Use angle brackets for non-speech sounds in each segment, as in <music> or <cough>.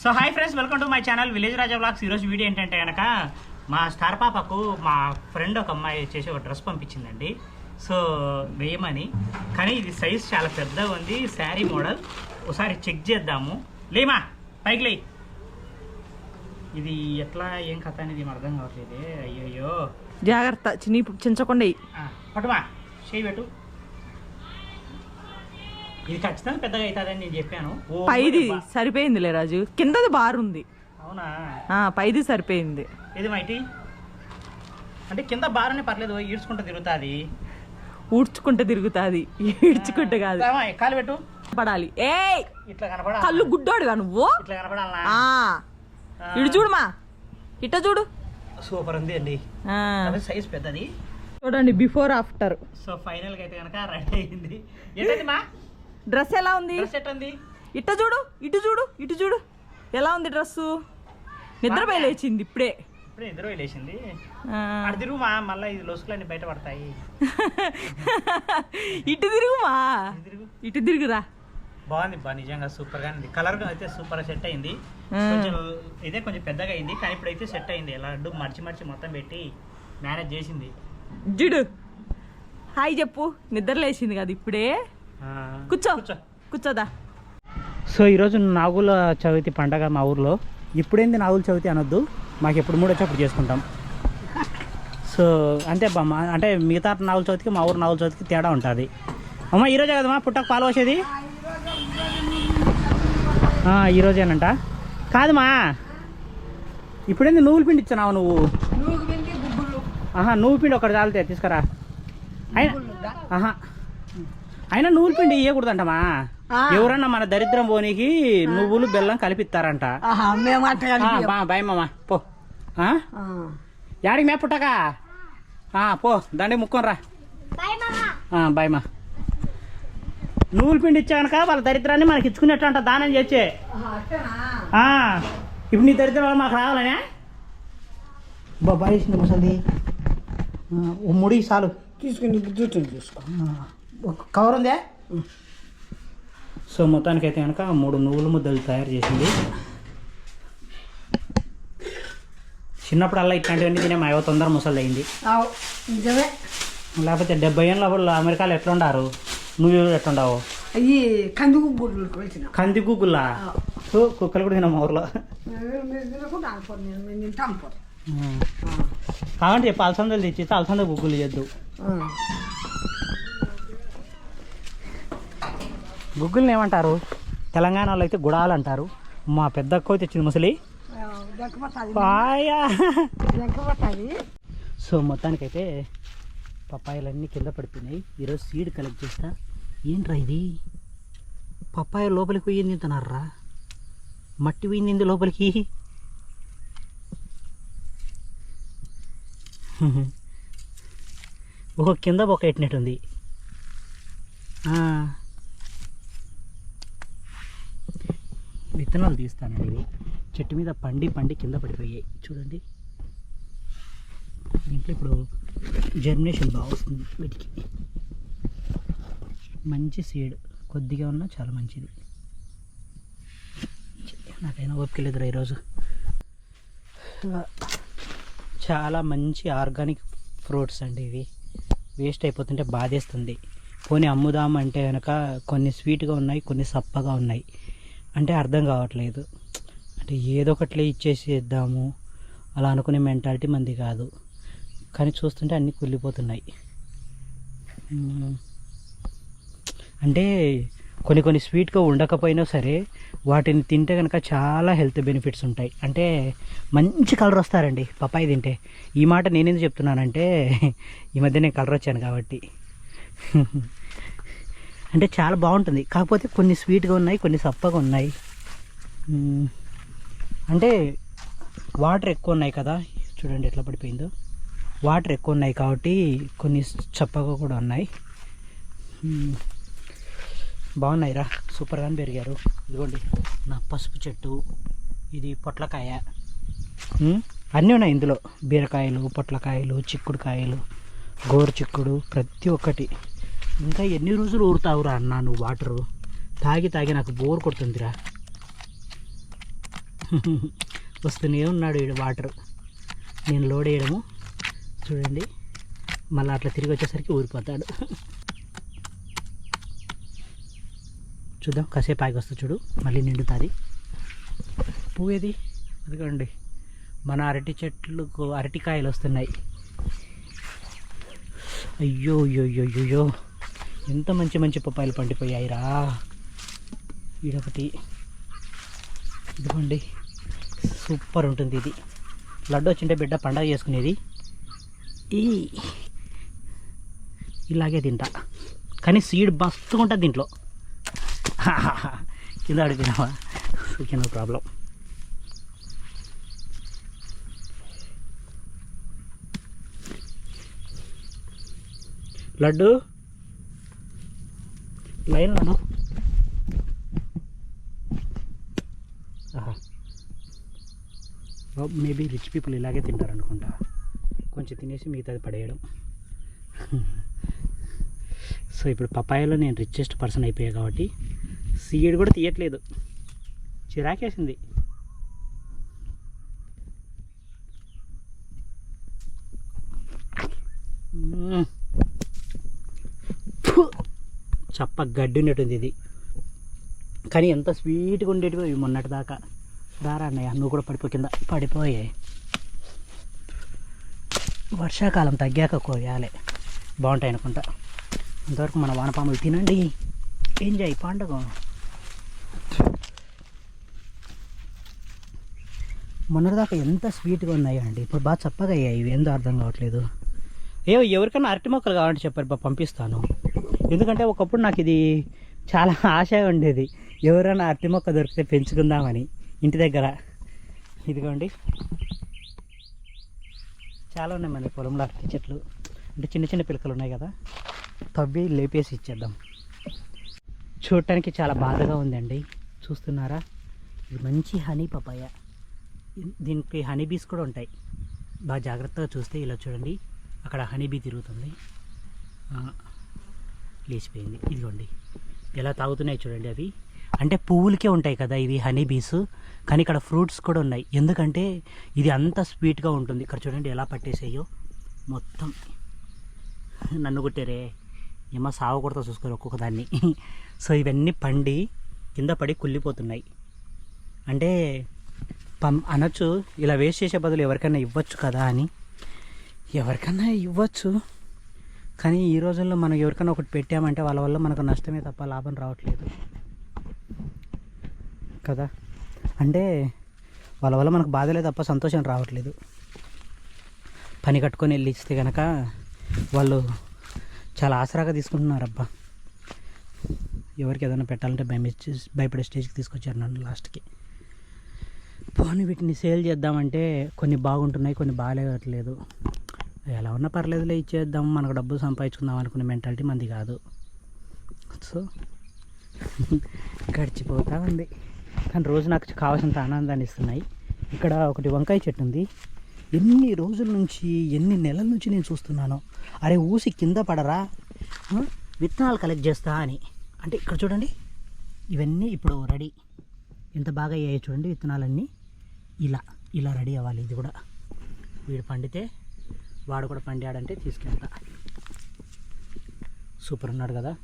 So hi friends welcome to my channel village Raja vlogs ఈరోజు video ఏంటంటే కనుక మా స్టార్ పాపకు మా ఫ్రెండ్ ఒక అమ్మాయి చేసి ఒక డ్రెస్ పంపించిందండి. సో వేయమని. కానీ ఇది సైజ్ చాలా పెద్దగా ఉంది శారీ మోడల్. ఒకసారి చెక్ చేద్దాము. లేమా? పైకి లే ఇది ఎట్లా ఏం కథ అనేది ఏం అర్థం కావట్లేదే. అయ్యయ్యో. జాగ్రత్త చిన్ని చించకుండా పట్టుమా. చేయి పెట్టు. ఇది ఖచ్చితంగా పెద్దగా అవుతుందని నేను చెప్పాను. ఓ, పైది. సరిపోయిందిలే రాజు. కిందది బారుంది. అవునా? ఆ పైది సరిపోయింది. మైటి అంటే కింద బాగానే పర్లేదు ఈడ్చుకుంటూ తిరుగుతుంది. ఊడ్చుకుంటే తిరుగుతాది. ఈడ్చుకుంటే కాదు. కాలు పెట్టు. పడాలి. ఏయ్! ఇట్లా కనపడాలి? కళ్ళు గుడ్డోడుగా నువ్వు? ఇట్లా కనపడాలనా ఆ. ఇటు చూడుమా. ఇట చూడు. సూపర్ ఉంది అండి. ఆ, అదే సైజ్ పెద్దది. చూడండి బిఫోర్ ఆఫ్టర్. సో ఫైనల్గా అయితే కనుక రెడీ అయింది. ఏంటది మా? డ్రెస్ ఎలా ఉంది? డ్రెస్ ఎట్టుంది? ఇట చూడు ఇటు చూడు ఇటు చూడు. ఎలా ఉంది డ్రెస్సు నిద్రపోయి లేచింది ఇప్పుడే. ఇప్పుడే. అటు తిరుగు మా మళ్ళీ ఇది లొసుకులన్నీ బయట పడతాయి. <laughs> ఇటు తిరుగుమా? ఇటు తిరుగు. ఇటు తిరుగురా. బాగుంది బా నిజంగా సూపర్గా ఉంది. కలర్ అయితే సూపర్ సెట్ అయింది. కొంచెం ఇదే కొంచెం పెద్దగా అయింది కానీ ఇప్పుడైతే సెట్ అయింది. లడ్డు మర్చి మర్చి మొత్తం పెట్టి మేనేజ్ చేసింది. జుడు. హాయ్ చెప్పు. నిద్ర లేచింది కదా ఇప్పుడే. కూర్చో. కూర్చో. కూర్చోదా? సో ఈరోజు నాగుల చవితి పండగ మా ఊర్లో. ఇప్పుడేంది నాగుల చవితి అనొద్దు. మాకు ఎప్పుడు మూడు వచ్చి అప్పుడు చేసుకుంటాం. సో మా అంటే మిగతా నాగుల చవితికి మా ఊరు నాగుల చవితికి తేడా ఉంటుంది. అమ్మ ఈరోజే కదమ్మా పుట్టకు పాలు వచ్చేది ఈరోజేనంట కాదమ్మా. ఇప్పుడేంది నువ్వుల పిండి ఇచ్చావు నువ్వు? ఆహా నువ్వు పిండి ఒకటి చాలితే తీసుకురా. అయినా ఆహా. అయినా నువ్వుల పిండి ఇవ్వకూడదంటమా ఎవరన్నా మన దరిద్రం పోనీకి నువ్వులు బెల్లం కలిపిస్తారంట. మేము అట్ట ఆ, బా బాయ్ మామ. పో? యాడికి మే పుట్టక? ఆ, పో దండి ముక్కొని రా. ఆ, బాయ్ మా. నువ్వుల పిండి ఇచ్చాకనుక వాళ్ళ దరిద్రాన్ని మనకి ఇచ్చుకునేట్టు అంట దానం చేసే. ఇప్పుడు నీ దరిద్రం వల్ల మాకు రావాలనే? బాబాయ్ వేసింది ముసలి ముడి చాలు. తీసుకుని ఒక కవర్ ఉందే? సో మొత్తానికి అయితే కనుక మూడు నువ్వుల ముద్దలు తయారు చేసింది. చిన్నప్పుడు అలా ఇట్లాంటివన్నీ తినే మా తొందర ముసలి అయింది నిజమే. లేకపోతే డెబ్బై ఏళ్ళ అప్పుడు అమెరికాలో ఎట్లుండారు? నువ్వు ఎట్లుండావు? గుడ్లు వచ్చిన కంది గుగ్గులా సో కుక్కలు కూడా తిన్నాం మా ఊర్లో. కాబట్టి చెప్పి అలసందలు తెచ్చి అలసంద గుగ్గులు చేద్దు గుగ్గుల్ని ఏమంటారు? తెలంగాణ వాళ్ళు అయితే గుడాలు అంటారు. మా పెద్ద అక్క తెచ్చింది ముసలి. సో మొత్తానికైతే పప్పాయలన్నీ కింద పడిపోయినాయి. ఈరోజు సీడ్ కలెక్ట్ చేస్తా. ఏంట్రా ఇది? పప్పాయ లోపలికి పోయింది తింటున్నారా మట్టి పోయింది లోపలికి? ఒక కింద బొక్క ఎట్టినట్టుంది విత్తనాలు తీస్తానండి ఇవి చెట్టు మీద పండి పండి కింద పడిపోయాయి. చూడండి. దీంట్లో ఇప్పుడు జర్మినేషన్ బాగా వస్తుంది వీటికి. మంచి సీడ్ కొద్దిగా ఉన్నా చాలా మంచిది. నాకైనా ఓపిక లేదురా ఈరోజు. చాలా మంచి ఆర్గానిక్ ఫ్రూట్స్ అండి ఇవి. వేస్ట్ అయిపోతుంటే బాధేస్తుంది. పోనీ అమ్ముదాం అంటే కనుక కొన్ని స్వీట్గా ఉన్నాయి కొన్ని సప్పగా ఉన్నాయి. అంటే అర్థం కావట్లేదు. అంటే ఏదో ఒకట్లే ఇచ్చేసి ఇద్దాము అలా అనుకునే మెంటాలిటీ మంది కాదు. కానీ చూస్తుంటే అన్నీ కుళ్ళిపోతున్నాయి. అంటే కొన్ని కొన్ని స్వీట్గా ఉండకపోయినా సరే వాటిని తింటే కనుక చాలా హెల్త్ బెనిఫిట్స్ ఉంటాయి. అంటే మంచి కలర్ వస్తారండి పప్పాయి తింటే. ఈ మాట నేనేందుకు చెప్తున్నానంటే ఈ మధ్య నేను కలర్ వచ్చాను కాబట్టి. అంటే చాలా బాగుంటుంది. కాకపోతే కొన్ని స్వీట్గా ఉన్నాయి కొన్ని సప్పగా ఉన్నాయి. అంటే వాటర్ ఎక్కువ ఉన్నాయి కదా. చూడండి ఎట్లా పడిపోయిందో. వాటర్ ఎక్కువ ఉన్నాయి కాబట్టి కొన్ని చప్పగా కూడా ఉన్నాయి. మ్మ్. బాగున్నాయిరా. సూపర్గానే పెరిగారు. ఇదిగోండి నా పసుపు చెట్టు ఇది పొట్లకాయ. అన్నీ ఉన్నాయి ఇందులో. బీరకాయలు పొట్లకాయలు చిక్కుడుకాయలు గోరు చిక్కుడు ప్రతి ఒక్కటి. ఇంకా ఎన్ని రోజులు ఊరుతావురా అన్నా నువ్వు వాటరు? తాగి తాగి నాకు బోర్ కొడుతుందిరా. వస్తూనే ఉన్నాడు వీడు వాటర్. నేను లోడ్ వేయడము. చూడండి. మళ్ళీ అట్లా తిరిగి వచ్చేసరికి ఊరిపోతాడు. చూద్దాం కాసేపు ఆగి వస్తా చూడు. మళ్ళీ నిండుతుంది. పువ్వు ఏది? అదిగోండి. మన అరటి చెట్లకు అరటికాయలు వస్తున్నాయి. అయ్యో అయ్యో అయ్యో అయ్యో. ఎంత మంచి మంచి పప్పాయలు పండిపోయాయిరా. ఇదొకటి. ఇదిగోండి. సూపర్ ఉంటుంది ఇది. లడ్డు వచ్చింటే బిడ్డ పండగ చేసుకునేది. ఈ. ఇలాగే తింటా. కానీ సీడ్ మస్తుగా ఉంటుంది దీంట్లో. <laughs> కింద అడిగినావా? Okay no problem. లడ్డు లైన్లోను మేబీ రిచ్ పీపుల్ ఇలాగే తింటారు అనుకుంటా. కొంచెం తినేసి మిగతాది పడేయడం. <laughs> సో ఇప్పుడు పపాయలో నేను రిచెస్ట్ పర్సన్ అయిపోయా కాబట్టి సీడ్ కూడా తీయట్లేదు. చిరాకేసింది. చప్ప గడ్డి ఉండేటుంది ఇది. కానీ ఎంత స్వీట్గా ఉండేటివో ఇవి మొన్నటి దాకా దారా అన్నయ్య నువ్వు కూడా పడిపో కింద. పడిపోయాయి వర్షాకాలం తగ్గాక కోయాలి. బాగుంటాయి అనుకుంటా. అంతవరకు మన వానపాములు తినండి. ఎంజాయ్ పండుగ. మొన్నటిదాకా ఎంత స్వీట్గా ఉన్నాయో అండి. ఇప్పుడు బాగా చప్పగా అయ్యాయి. ఇవి ఏందో అర్థం కావట్లేదు. ఏ ఎవరికైనా అరటి మొక్కలు కావాలంటే చెప్పారు బా పంపిస్తాను. ఎందుకంటే ఒకప్పుడు నాకు ఇది చాలా ఆశ ఉండేది. ఎవరైనా అరటి మొక్క దొరికితే పెంచుకుందామని. ఇంటి దగ్గర. ఇదిగోండి. చాలా ఉన్నాయి మన పొలంలో అరటి చెట్లు. అంటే చిన్న చిన్న పిలకలు ఉన్నాయి కదా. తవ్వి లేపేసి ఇచ్చేద్దాం. చూడటానికి చాలా బాధగా ఉందండి. చూస్తున్నారా? ఇది మంచి హనీ పపాయ. దీనికి హనీ బీస్ కూడా ఉంటాయి. బాగా జాగ్రత్తగా చూస్తే ఇలా చూడండి. అక్కడ హనీ బీ తిరుగుతుంది. లేచిపోయింది. ఇదిగోండి. ఎలా తాగుతున్నాయి చూడండి అవి. అంటే పువ్వులకే ఉంటాయి కదా ఇవి హనీ బీస్ కానీ ఇక్కడ ఫ్రూట్స్ కూడా ఉన్నాయి. ఎందుకంటే ఇది అంత స్వీట్గా ఉంటుంది. ఇక్కడ చూడండి ఎలా పట్టేసాయో. మొత్తం. నన్ను కొట్టారే. ఏమో సాగు కొడతా చూసుకోరు ఒక్కొక్క దాన్ని. సో ఇవన్నీ పండి కింద పడి కుళ్ళిపోతున్నాయి. అంటే పం అనొచ్చు. ఇలా వేస్ట్ చేసే బదులు ఎవరికైనా ఇవ్వచ్చు కదా అని. ఎవరికైనా ఇవ్వచ్చు. కానీ ఈ రోజుల్లో మనం ఎవరికైనా ఒకటి పెట్టామంటే వాళ్ళ వల్ల మనకు నష్టమే తప్ప లాభం రావట్లేదు. కదా? అంటే వాళ్ళ వల్ల మనకు బాధలే తప్ప సంతోషం రావట్లేదు. పని కట్టుకొని వెళ్ళి ఇస్తే కనుక వాళ్ళు చాలా ఆసరాగా తీసుకుంటున్నారు అబ్బా ఎవరికి ఏదైనా పెట్టాలంటే భయం భయపడే స్టేజ్కి తీసుకొచ్చారు నన్ను లాస్ట్కి. పోనీ వీటిని సేల్ చేద్దామంటే కొన్ని బాగుంటున్నాయి కొన్ని బాగాలేవట్లేదు. ఎలా ఉన్నా పర్లేదులే ఇచ్చేద్దాం మనకు డబ్బులు సంపాదించుకుందాం అనుకునే మెంటాలిటీ మంది కాదు. సో గడిచిపోతూ ఉంది. కానీ రోజు నాకు కావాల్సినంత ఆనందాన్ని ఇస్తున్నాయి. ఇక్కడ ఒకటి వంకాయ చెట్టు ఉంది. ఎన్ని రోజుల నుంచి ఎన్ని నెలల నుంచి నేను చూస్తున్నాను. అరే ఊసి కింద పడరా? విత్తనాలు కలెక్ట్ చేస్తా అని. అంటే ఇక్కడ చూడండి ఇవన్నీ ఇప్పుడు రెడీ. ఎంత బాగా అయ్యాయి చూడండి విత్తనాలన్నీ. ఇలా ఇలా రెడీ అవ్వాలి ఇది కూడా. వీడు పండితే వాడు కూడా పండాడంటే తీసుకెళ్తా. సూపర్ ఉన్నాడు కదా.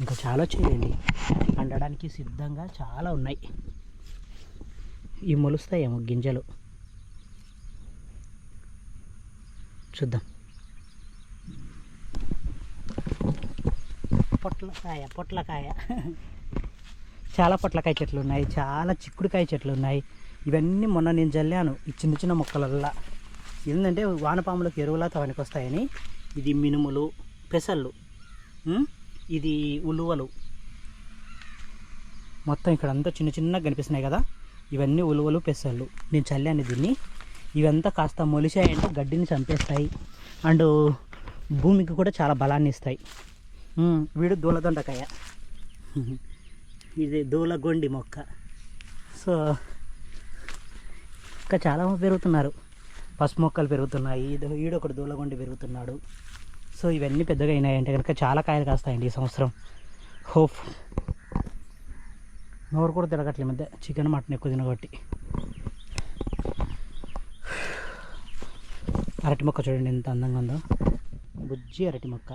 ఇంకా చాలా చేయండి. పండడానికి సిద్ధంగా చాలా ఉన్నాయి. ఇవి మొలుస్తాయేమో గింజలు. చూద్దాం. పొట్లకాయ పొట్లకాయ. చాలా పొట్లకాయ చెట్లు ఉన్నాయి. చాలా చిక్కుడుకాయ చెట్లు ఉన్నాయి. ఇవన్నీ మొన్న నేను జల్లాను. ఈ చిన్న చిన్న మొక్కలల్లా. ఏంటంటే వానపాములకు ఎరువులతో పనికొస్తాయని ఇది మినుములు పెసళ్ళు ఇది ఉలువలు. మొత్తం ఇక్కడ అంతా చిన్న చిన్నగా కనిపిస్తున్నాయి కదా. ఇవన్నీ ఉలువలు పెసళ్ళు. నేను చల్లాను దీన్ని. ఇవంతా కాస్త మొలిచాయంటే గడ్డిని చంపేస్తాయి. అండ్ భూమికి కూడా చాలా బలాన్ని ఇస్తాయి. వీడు దూలదొండకాయ ఇది దూలగొండి మొక్క. సో ఇంకా చాలా పెరుగుతున్నారు. పసుపు మొక్కలు పెరుగుతున్నాయి ఈడొకడు ఈడొకటి దూలగొండి పెరుగుతున్నాడు. సో ఇవన్నీ పెద్దగా అయినాయి అంటే కనుక చాలా కాయలు కాస్తాయండి ఈ సంవత్సరం. హోప్ నోరు కూడా తిరగట్లే మధ్య. చికెన్ మటన్ ఎక్కువ తినగొట్టి అరటి మొక్క చూడండి ఎంత అందంగా ఉందో. బుజ్జి అరటి మొక్క.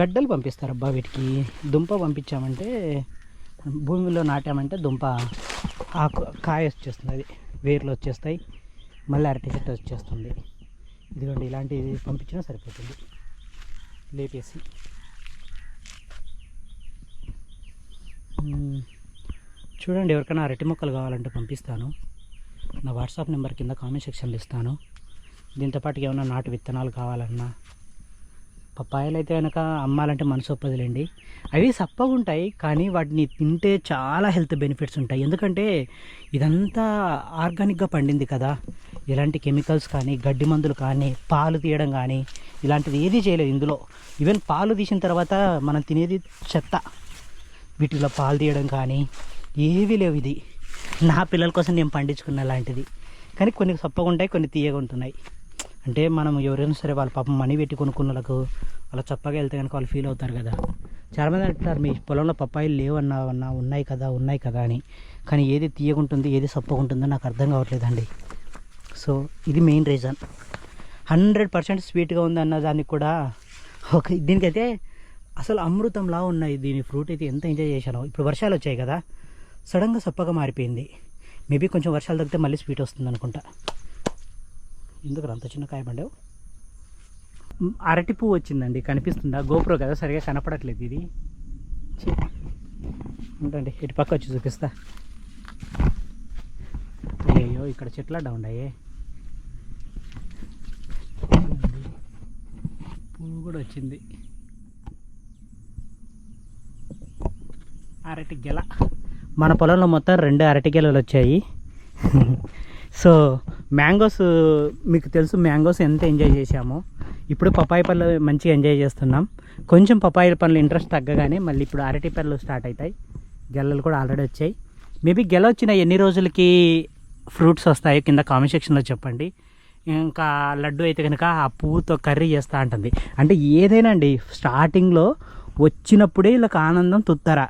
గడ్డలు పంపిస్తారు అబ్బా వీటికి. దుంప పంపించామంటే భూమిలో నాటామంటే దుంప ఆకు కాయ వచ్చేస్తుంది అది వేర్లు వచ్చేస్తాయి. మళ్ళీ అరటి చెట్టు వచ్చేస్తుంది. ఇదిగోండి ఇలాంటివి పంపించినా సరిపోతుంది. లేపేసి. చూడండి ఎవరికైనా అరటి మొక్కలు కావాలంటే పంపిస్తాను. నా వాట్సాప్ నెంబర్ కింద కామెంట్ సెక్షన్లో ఇస్తాను. దీంతో పాటు ఏమైనా నాటు విత్తనాలు కావాలన్నా పప్పాయలు అయితే కనుక అమ్మాలంటే మనసు ఒప్పదులేండి. అవి సప్పగా ఉంటాయి కానీ వాటిని తింటే చాలా హెల్త్ బెనిఫిట్స్ ఉంటాయి. ఎందుకంటే ఇదంతా ఆర్గానిక్గా పండింది కదా. ఎలాంటి కెమికల్స్ కానీ గడ్డి మందులు కానీ పాలు తీయడం కానీ ఇలాంటిది ఏది చేయలేదు ఇందులో. ఈవెన్ పాలు తీసిన తర్వాత మనం తినేది చెత్త. వీటిలో పాలు తీయడం కానీ ఏవి లేవు ఇది. నా పిల్లల కోసం నేను పండించుకున్న లాంటిది. కానీ కొన్ని సప్పగా ఉంటాయి కొన్ని తీయగా ఉంటున్నాయి అంటే మనం ఎవరైనా సరే వాళ్ళ పాపం మనీ పెట్టి కొనుక్కున్న వాళ్ళకు వాళ్ళ చప్పగా వెళ్తే కనుక వాళ్ళు ఫీల్ అవుతారు కదా. చాలామంది అంటారు మీ పొలంలో పప్పాయిలు లేవన్నా అన్నా ఉన్నాయి కదా ఉన్నాయి కదా అని. కానీ ఏది తీయగుంటుంది ఏది సప్పగుంటుందో నాకు అర్థం కావట్లేదండి. సో ఇది మెయిన్ రీజన్ హండ్రెడ్ పర్సెంట్ స్వీట్గా ఉంది అన్న దానికి కూడా ఒక దీనికైతే అసలు అమృతంలా ఉన్నాయి. దీని ఫ్రూట్ అయితే ఎంత ఎంజాయ్ చేశానో. ఇప్పుడు వర్షాలు వచ్చాయి కదా సడన్గా సప్పగా మారిపోయింది. మేబీ కొంచెం వర్షాలు తగ్గితే మళ్ళీ స్వీట్ వస్తుంది అనుకుంటా. ఎందుకు అంత చిన్న కాయ అరటి పువ్వు వచ్చిందండి కనిపిస్తుందా? గోపురం కదా సరిగా కనపడట్లేదు ఇది. ఛీ. ఉండండి ఇటు పక్క వచ్చి చూపిస్తా. అయ్యో ఇక్కడ చెట్లు డౌన్ ఉన్నాయి పువ్వు కూడా వచ్చింది. అరటి గెల. మన పొలంలో మొత్తం రెండు అరటి గెలలు వచ్చాయి. <laughs> సో మ్యాంగోస్ మీకు తెలుసు మ్యాంగోస్ ఎంత ఎంజాయ్ చేశామో. ఇప్పుడు పపాయి పళ్ళు మంచిగా ఎంజాయ్ చేస్తున్నాం. కొంచెం పపాయి పనులు ఇంట్రెస్ట్ తగ్గగానే మళ్ళీ ఇప్పుడు అరటి పళ్ళు స్టార్ట్ అవుతాయి. గెలలు కూడా ఆల్రెడీ వచ్చాయి. మేబీ గెల వచ్చిన ఎన్ని రోజులకి ఫ్రూట్స్ వస్తాయో కింద కామెంట్ సెక్షన్లో చెప్పండి. ఇంకా లడ్డు అయితే కనుక ఆ పువ్వుతో కర్రీ చేస్తూ ఉంటుంది అంటే ఏదైనా అండి స్టార్టింగ్లో వచ్చినప్పుడే వీళ్ళకి ఆనందం తుత్తరా.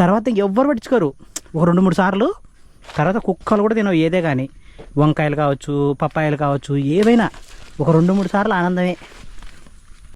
తర్వాత ఎవ్వరు పట్టించుకోరు. ఒక రెండు మూడు సార్లు తర్వాత కుక్కలు కూడా తినవు ఏదే కానీ. వంకాయలు కావచ్చు పప్పాయలు కావచ్చు ఏవైనా ఒక రెండు మూడు సార్లు ఆనందమే.